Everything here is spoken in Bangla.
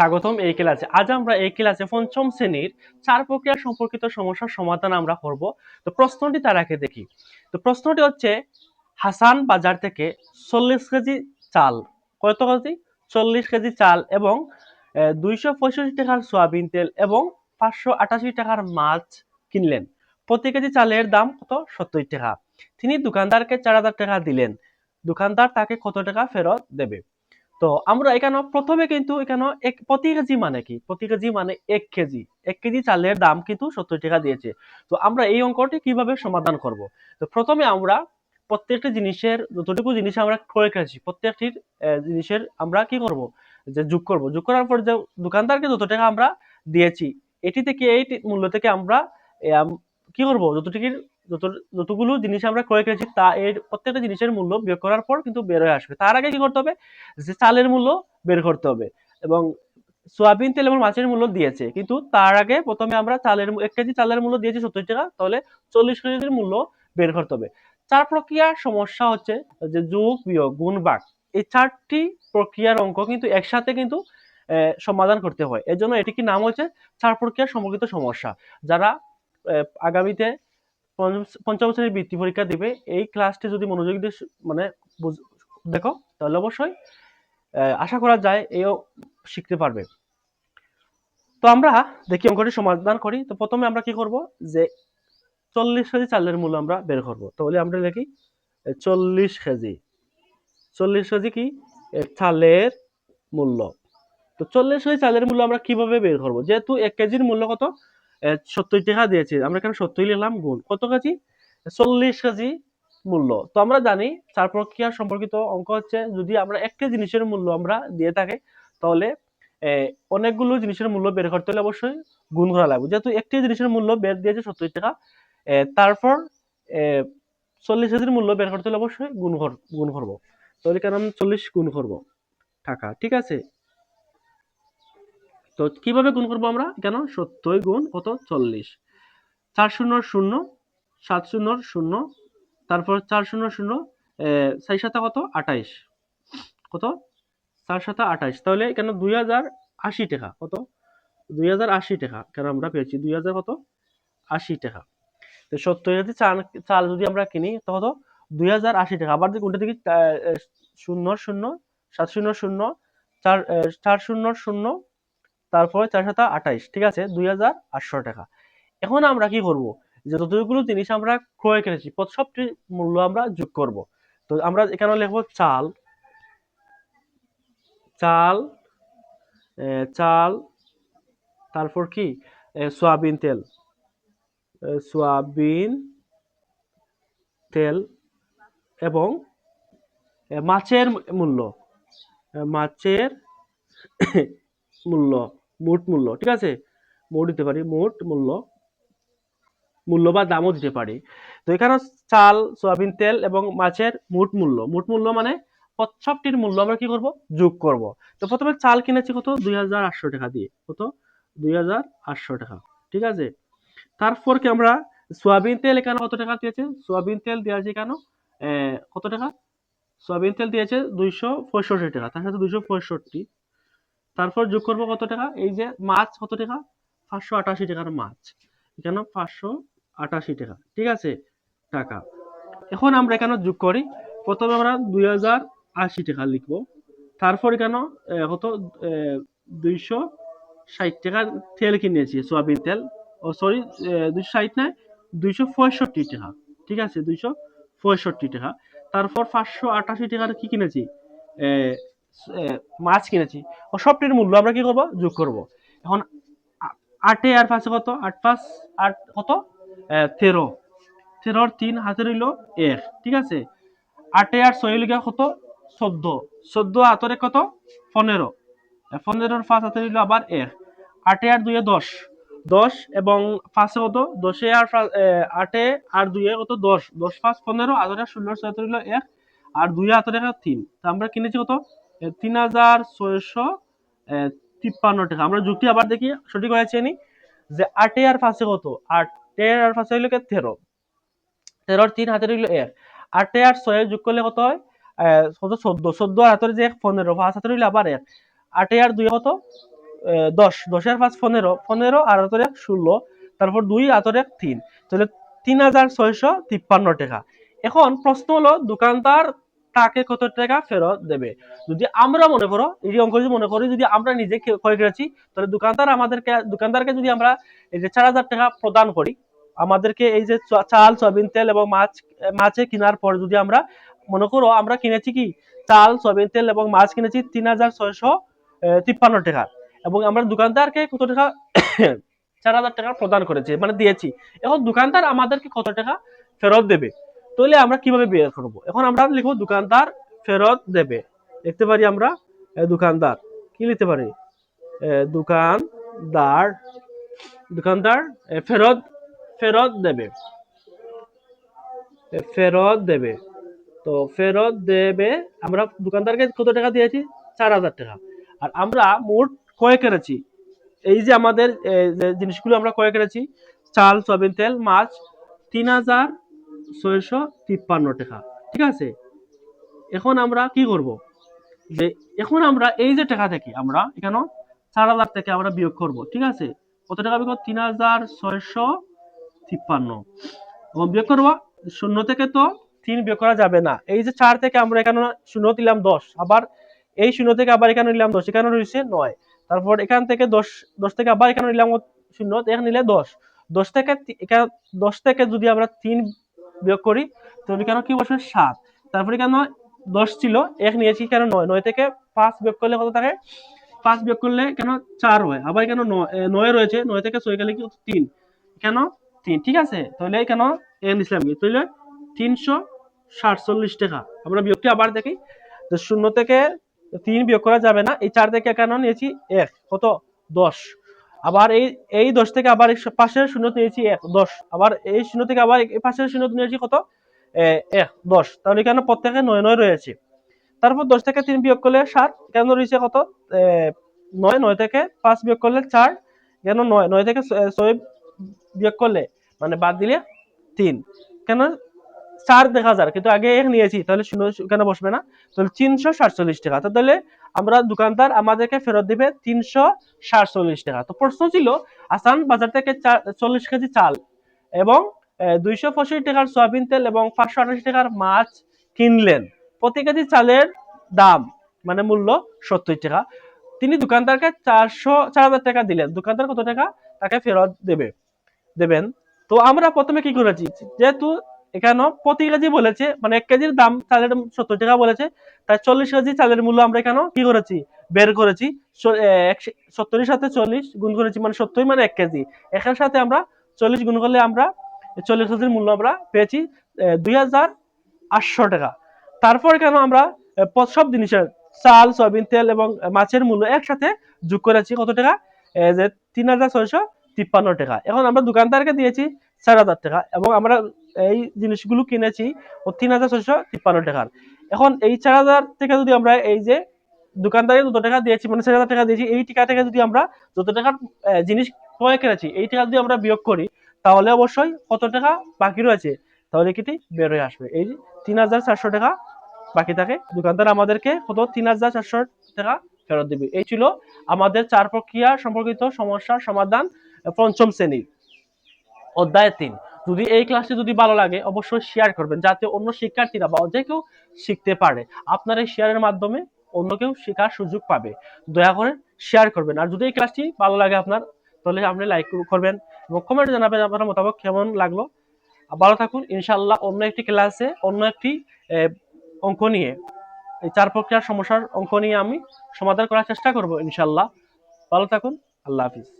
স্বাগতম এই ক্লাসে। আজ আমরা এই ক্লাসে পঞ্চম শ্রেণির চার প্রক্রিয়া সম্পর্কিত সমস্যার সমাধান আমরা করব। তো প্রশ্নটি তার আগে দেখি। তো প্রশ্নটি হচ্ছে, হাসান বাজার থেকে চল্লিশ কেজি চাল, কত কেজি? চল্লিশ কেজি চাল এবং দুইশো পঁয়ষট্টি টাকার সয়াবিন তেল এবং পাঁচশো আটাশি টাকার মাছ কিনলেন। প্রতি কেজি চালের দাম কত? সত্তর টাকা। তিনি দোকানদারকে চার হাজার টাকা দিলেন। দোকানদার তাকে কত টাকা ফেরত দেবে? তো আমরা এখানে প্রথমে কিন্তু এখানে এক প্রতি কেজি মানে কি? প্রতি কেজি মানে এক কেজি। এক কেজি চালের দাম কিন্তু সত্তর টাকা দিয়েছে। তো আমরা এই অঙ্কটি কীভাবে সমাধান করব? তো প্রথমে আমরা প্রত্যেকটি জিনিসের, যতটুকু জিনিস আমরা ক্রয় করেছি, প্রত্যেকটির জিনিসের আমরা কি করব? যে যোগ করব। যোগ করার পর যে দোকানদারকে যত টাকা আমরা দিয়েছি এটি থেকে এই মূল্য থেকে আমরা কি করব? যতটুকুর যত, যতগুলো জিনিস আমরা ক্রয় করেছি, তা এর প্রত্যেকটা জিনিসের মূল্য বের করার পর কিন্তু বের হয়ে আসবে। তার আগে কি করতে হবে? যে চালের মূল্য বের করতে হবে এবং সোয়াবিন তেল এবং মাছের মূল্য দিয়েছে। কিন্তু তার আগে প্রথমে আমরা চালের এক কেজি চালের মূল্য দিয়েছি সত্তর টাকা, তাহলে চল্লিশ কেজির মূল্য বের করতে হবে। চার প্রক্রিয়ার সমস্যা হচ্ছে যে যোগ, বিয়োগ, গুণ ভাগ এই চারটি প্রক্রিয়ার অঙ্ক কিন্তু একসাথে কিন্তু সমাধান করতে হয়। এর জন্য এটি কি নাম হচ্ছে চার প্রক্রিয়ার সম্পর্কিত সমস্যা। যারা আগামীতে পঞ্চম শ্রেণির বৃত্তি পরীক্ষা দিবে। এই ক্লাসটি যদি মনোযোগ দিয়ে মানে দেখো, তাহলে অবশ্যই আশা করা যায় এও শিখতে পারবে। তো আমরা দেখি অঙ্কটি সমাধান করি। তো প্রথমে আমরা কি করব? যে চল্লিশ কেজি চালের মূল্য আমরা বের করব। তাহলে আমরা লিখি চল্লিশ কেজি। চল্লিশ কেজি কি? চালের মূল্য। তো চল্লিশ কেজি চালের মূল্য আমরা কীভাবে বের করব? যেহেতু এক কেজির মূল্য কত? সত্তর টাকা দিয়েছে। আমরা এখানে সত্তর নিলাম, গুণ। কত কেজি? চল্লিশ কেজি মূল্য। তো আমরা জানি চার প্রক্রিয়া সম্পর্কিত অঙ্ক হচ্ছে, যদি আমরা একটি জিনিসের মূল্য আমরা দিয়ে থাকে, তাহলে অনেকগুলো জিনিসের মূল্য বের করতে হলে অবশ্যই গুণ করা লাগবে। যেহেতু একটি জিনিসের মূল্য বের দিয়েছে সত্তর টাকা তারপর চল্লিশ কেজির মূল্য বের করতে হলে অবশ্যই গুণ গুণ করব। তাহলে কেন চল্লিশ গুণ করব? টাকা, ঠিক আছে? তো কীভাবে গুণ করব আমরা? কেন? সত্তর গুণ কত? চল্লিশ। চার শূন্য শূন্য, সাত শূন্য শূন্য, তারপর চার শূন্য শূন্য চার সাথে কত? আঠাইশ। কত? চার সাথে আঠাইশ। তাহলে কেন? দুই হাজার আশি টাকা। কত? দুই হাজার আশি টাকা কেন আমরা পেয়েছি? দুই হাজার কত? আশি টাকা। তো সত্তর যদি চাল চাল যদি আমরা কিনি, তো কত? দুই হাজার আশি টাকা। আবার যদি কোনটা দেখি শূন্য শূন্য, সাত শূন্য শূন্য, চার চার শূন্য শূন্য তারপরে চার সাথে আঠাইশ, ঠিক আছে? দুই হাজার আটশো টাকা। এখন আমরা কি করব? যে যতগুলো জিনিস আমরা ক্রয় করেছি সবটির মূল্য আমরা যোগ করব। তো আমরা এখানে লিখব চাল চাল চাল, তারপর কি? সয়াবিন তেল। সয়াবিন তেল এবং মাছের মূল্য। মাছের মূল্য। মোট মূল্য, ঠিক আছে? মোট দিতে পারি, মোট মূল্য মূল্য বা দামও দিতে পারি। তো এখানে চাল, সয়াবিন, তেল এবং মাছের মোট মূল্য। মোট মূল্য মানে সবটির মূল্য আমরা কি করব? যোগ করব। তো প্রথমে চাল কিনেছি কত? দুই হাজার আটশো টাকা দিয়ে। কত? দুই হাজার আটশো টাকা, ঠিক আছে? তারপর কি আমরা সয়াবিন তেল এখানে কত টাকা দিয়েছে? সয়াবিন তেল দেওয়া আছে কেন কত টাকা? সয়াবিন তেল দিয়েছে দুইশো পঁয়ষট্টি টাকা, তার সাথে দুইশো পঁয়ষট্টি। তারপর যোগ করব কত টাকা? এই যে মাছ কত টাকা? পাঁচশো আটাশি টাকার মাছ। এখানে পাঁচশো আটাশি টাকা। ঠিক আছে? টাকা। এখন আমরা এখানে যোগ করি? প্রথমে আমরা দুই হাজার আশি টাকা লিখব। তারপর কেন? কত? দুইশো ষাট টাকার তেল কিনেছি সোয়াবিন তেল। ও সরি দুইশো ষাট নয়, দুইশো পঁয়ষট্টি টাকা। ঠিক আছে? দুইশো পঁয়ষট্টি টাকা। তারপর পাঁচশো আটাশি টাকার কি কিনেছি? মাছ কিনেছি। ও সবটির মূল্য আমরা কি করব? যোগ করব। এখন আটে আর পাঁচে কত? আট পাঁচ, আট কত? তেরো। তেরোর তিন হাতে রইল এক, ঠিক আছে? আটে আর ছয় লিখা কত? চোদ্দ। চোদ্দ হাতরে কত? পনেরো। পনেরোর পাঁচ হাতে রইল আবার এক। আটে আর দুইয়ে দশ। দশ এবং পাঁচে কত? দশে আর আটে আর দুইয়ে কত? দশ। দশ পাঁচ পনেরো, হাতরে ষোলো রইল এক, আর দুই হাতরে তিন। তা আমরা কিনেছি কত? তিন হাজার ছয়শো তিপ্পান্ন টাকা। আমরা যুক্তি আবার দেখি, সঠিক হয়েছে নি? যে আটে আর পাঁচে কত? আটে আর পাঁচে হইল তেরো। তেরোর তিন হাতে রইল এক। আটে আর ছয়ে যোগ করলে কত হয়? কত? চোদ্দ। চোদ্দ হাতের যে এক, পনেরো। পাঁচ হাতে রইল আবার এক। আটে আর দুই কত? দশ। দশের পাঁচ, পনেরো। পনেরো আর হাতের এক, ষোলো। তারপর দুই হাতের এক, তিন। তাহলে তিন হাজার ছয়শো তিপ্পান্ন টাকা। এখন প্রশ্ন হলো, দোকানদার তাকে কত টাকা ফেরত দেবে? যদি আমরা মনে করো, এই অঙ্ক যদি মনে করি, যদি আমরা নিজে কে- ক্রয় করেছি তাহলে দোকানদার আমাদেরকে, দোকানদারকে যদি আমরা এই যে চার হাজার টাকা প্রদান করি, আমাদেরকে এই যে চাল, সয়াবিন তেল এবং মাছ, মাছে কেনার পর যদি আমরা মনে করো, আমরা কিনেছি কি? চাল, সয়াবিন তেল এবং মাছ কিনেছি তিন হাজার ছয়শো তিপ্পান্ন টাকা। এবং আমরা দোকানদারকে কত টাকা চার হাজার টাকা প্রদান করেছি মানে দিয়েছি। এখন দোকানদার আমাদেরকে কত টাকা ফেরত দেবে? তাহলে আমরা কীভাবে বের করব? এখন আমরা লিখব দোকানদার ফেরত দেবে। লিখতে পারি আমরা দোকানদার। কি লিখতে পারি? দোকানদার দোকানদার ফেরত ফেরত দেবে। ফেরত দেবে। তো ফেরত দেবে, আমরা দোকানদারকে কত টাকা দিয়েছি? চার হাজার টাকা। আর আমরা মোট ক্রয় করেছি এই যে আমাদের জিনিসগুলো আমরা ক্রয় করেছি চাল, সয়াবিন তেল, মাছ, তিন হাজার ছয়শো তিপ্পান্ন টাকা। ঠিক আছে? এখন আমরা কি করব? যে এখন আমরা এই যে টাকা থেকে আমরা এখানে চার হাজার থেকে আমরা বিয়োগ করব, ঠিক আছে? কত টাকা বিয়োগ তিন হাজার ছয়শো তিপ্পান্ন। এবং বিয়োগ করব শূন্য থেকে তো তিন বিয়োগ করা যাবে না। এই যে চার থেকে আমরা এখানে শূন্য দিলাম দশ, আবার এই শূন্য থেকে আবার এখানে নিলাম দশ, এখানে রয়েছে নয়। তারপর এখান থেকে দশ দশ থেকে আবার এখানে নিলাম শূন্য, এখানে নিলে দশ। দশ থেকে দশ থেকে যদি আমরা তিন বিয়োগ করি তাহলে কেন কি বসবে সাত। তারপরে কেন দশ ছিল? এক নিয়েছি কেন নয়? নয় থেকে পাঁচ বিয়োগ করলে কত থাকে? পাঁচ বিয়োগ করলে কেন চার হয়? আবার কেন নয়? রয়েছে। নয় থেকে ছয় গেলে কি তিন। কেন? তিন। ঠিক আছে? তাহলে কেন? এন ইসলাম কি? তাহলে তিনশো সাতচল্লিশ টাকা। আমরা বিয়োগটি আবার দেখি। শূন্য থেকে তিন বিয়োগ করা যাবে না। এই চার থেকে কেন নিয়েছি? এক। কত? দশ। আবার এই এই দশ থেকে আবার পাশের শূন্য নিয়েছি এক, দশ। আবার এই শূন্য থেকে আবার এই পাশের শূন্য নিয়েছি কত? এক, দশ। তাহলে কেন প্রত্যেকে নয় নয় রয়েছে। তারপর দশ থেকে তিন বিয়োগ করলে সাত, কেন রয়েছে কত? নয় নয় থেকে পাঁচ বিয়োগ করলে চার, কেন নয়? নয় থেকে ছয় বিয়োগ করলে মানে বাদ দিলে তিন। কেন চার দেখা যার কিন্তু আগে এক নিয়েছি, তাহলে শূন্য কেন বসবে না? তাহলে তিনশো সাতচল্লিশ টাকা। তাহলে আমরা দোকানদার আমাদেরকে ফেরত দিবে তিনশো সাতচল্লিশ টাকা। তো প্রশ্ন ছিল, আসান বাজার থেকে চল্লিশ কেজি চাল এবং দুইশো পঁয়ষট্টি টাকার সয়াবিন তেল এবং পাঁচশো আঠাশি টাকার মাছ কিনলেন। প্রতি কেজি চালের দাম মানে মূল্য সত্তর টাকা। তিনি দোকানদারকে চারশো চার হাজার টাকা দিলেন। দোকানদার কত টাকা? তাকে ফেরত দেবে, দেবেন। তো আমরা প্রথমে কি করেছি? যেহেতু এখানে প্রতি কেজি বলেছে মানে এক কেজির দাম চালের সত্তর টাকা বলেছে, তাই চল্লিশ কেজি চালের মূল্য আমরা এখানে কি করেছি? বের করেছি। সত্তরের সাথে চল্লিশ গুণ করেছি মানে সত্তর মানে এক কেজি। একের সাথে আমরা চল্লিশ গুণ করলে আমরা চল্লিশ কেজির মূল্য আমরা পেয়েছি দুই হাজার আটশো টাকা। তারপর কেন আমরা সব জিনিসের চাল, সয়াবিন তেল এবং মাছের মূল্য একসাথে যোগ করেছি কত টাকা? যে তিন হাজার ছয়শো তিপ্পান্ন টাকা। এখন আমরা দোকানদারকে দিয়েছি চার হাজার টাকা। এবং আমরা এই জিনিসগুলো কিনেছি তিন হাজার ছয়শো তিপ্পান্ন টাকার। এখন এই চার হাজার থেকে যদি আমরা এই যে দোকানদারে যত টাকা দিয়েছি মানে চার হাজার টাকা দিয়েছি, এই টাকা থেকে যদি আমরা যত টাকার জিনিস ক্রয় করেছি, এই টাকা যদি আমরা বিয়োগ করি, তাহলে অবশ্যই কত টাকা বাকি রয়েছে? তাহলে কিটি বের হয়ে আসবে। এই তিন হাজার চারশো টাকা বাকি থাকে। দোকানদার আমাদেরকে কত? তিন হাজার চারশো টাকা ফেরত দিবে। এই ছিল আমাদের চার প্রক্রিয়া সম্পর্কিত সমস্যার সমাধান পঞ্চম শ্রেণির অধ্যায় তিন। যদি এই ক্লাসটি যদি ভালো লাগে, অবশ্যই শেয়ার করবেন, যাতে অন্য শিক্ষার্থীরা বা যে কেউ শিখতে পারে। আপনার এই শেয়ারের মাধ্যমে অন্য কেউ শেখার সুযোগ পাবে। দয়া করে শেয়ার করবেন। আর যদি এই ক্লাসটি ভালো লাগে আপনার, তাহলে আপনি লাইক করবেন এবং কমেন্টে জানাবেন আপনার মোতাবেক কেমন লাগল। ভালো থাকুন। ইনশাল্লাহ অন্য একটি ক্লাসে অন্য একটি অঙ্ক নিয়ে, এই চার প্রক্রিয়ার সমস্যার অঙ্ক নিয়ে আমি সমাধান করার চেষ্টা করব ইনশাল্লাহ ভালো থাকুন। আল্লাহ হাফিজ।